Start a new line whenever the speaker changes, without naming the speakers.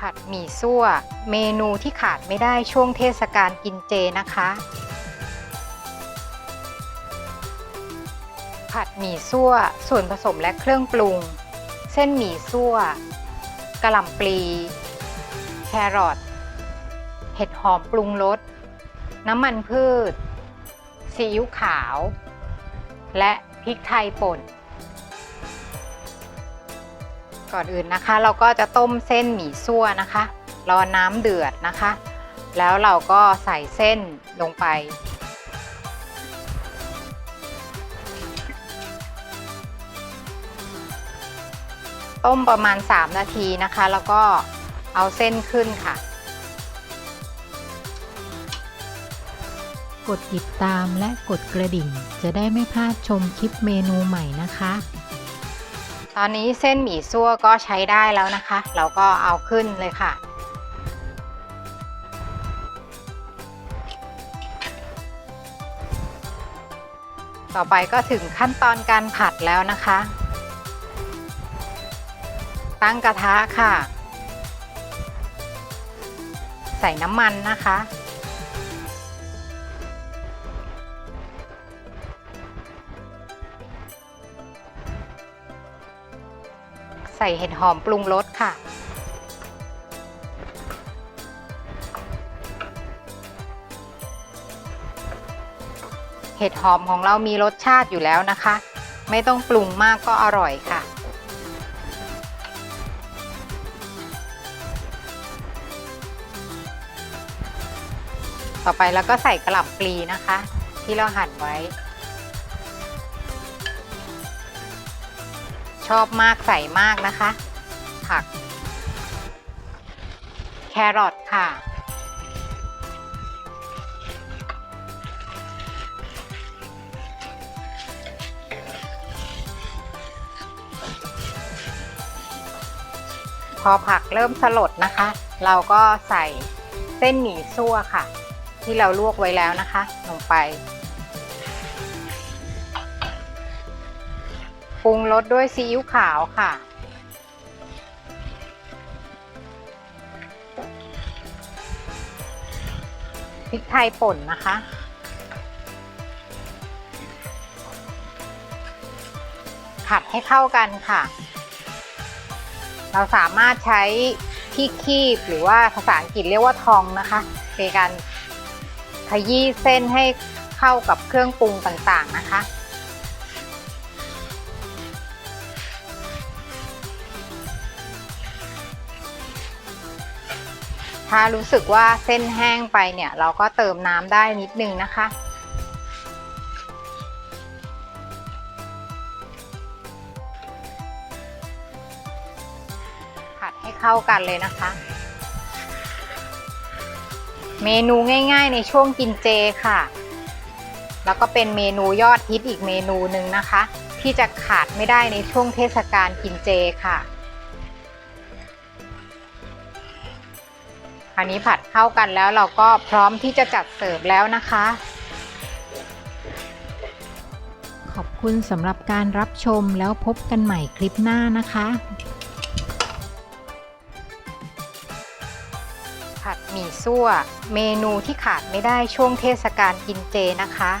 ผัดหมี่ซั่ว เมนูที่ขาดไม่ได้ช่วงเทศกาลกินเจนะคะ ผัดหมี่ซั่ว ส่วนผสมและเครื่องปรุง เส้นหมี่ซั่วกระหล่ำปลี แครอทเห็ดหอมปรุงรสน้ำมันพืชซีอิ๊วขาว และพริกไทยป่น ก่อนอื่นนะคะ เราก็จะต้มเส้นหมี่ซั่วนะคะ รอน้ำเดือดนะคะ แล้วเราก็ใส่เส้นลงไป ต้มประมาณ 3 นาทีนะคะ แล้วก็เอาเส้นขึ้นค่ะ
กดติดตามและกดกระดิ่ง จะได้ไม่พลาดชมคลิปเมนูใหม่นะคะ
ตอนนี้เส้นหมี่ซั่วก็ใช้ได้แล้วนะคะ เราก็เอาขึ้นเลยค่ะ ต่อไปก็ถึงขั้นตอนการผัดแล้วนะคะ ตั้งกระทะค่ะ ใส่น้ำมันนะคะ ใส่เห็ดหอมปรุงรสค่ะ เห็ดหอมของเรามีรสชาติอยู่แล้วนะคะ ไม่ต้องปรุงมากก็อร่อยค่ะต่อไปแล้วก็ใส่กระหล่ำปลีนะคะ ที่เราหั่นไว้ ชอบมากใส่มากนะคะ ผัก แครอทค่ะ พอผักเริ่มสลดนะคะ เราก็ใส่เส้นหมี่ซั่วค่ะ ที่เราลวกไว้แล้วนะคะ ลงไป ปรุงรสด้วยซีอิ๊วขาวค่ะ พริกไทยป่นนะคะ ผัดให้เข้ากันค่ะ เราสามารถใช้ที่คีบหรือว่าภาษาอังกฤษเรียกว่าทองนะคะในการขยี้เส้นให้เข้ากับเครื่องปรุงต่างๆนะคะ ถ้ารู้สึกว่าเส้นแห้งไปเนี่ยเราก็เติมน้ำได้นิดนึงนะคะ ผัดให้เข้ากันเลยนะคะ เมนูง่ายๆในช่วงกินเจค่ะ แล้วก็เป็นเมนูยอดฮิตอีกเมนูหนึ่งนะคะ ที่จะขาดไม่ได้ในช่วงเทศกาลกินเจค่ะาวนี้ผัดเข้ากันแล้วเราก็พร้อมที่จะจัดเสิร์ฟแล้วนะคะ
ขอบคุณสำหรับการรับชมแล้วพบกันใหม่คลิปหน้านะคะ
ผัดหมี่ซั่ว เมนูที่ขาดไม่ได้ช่วงเทศกาลกินเจนะคะ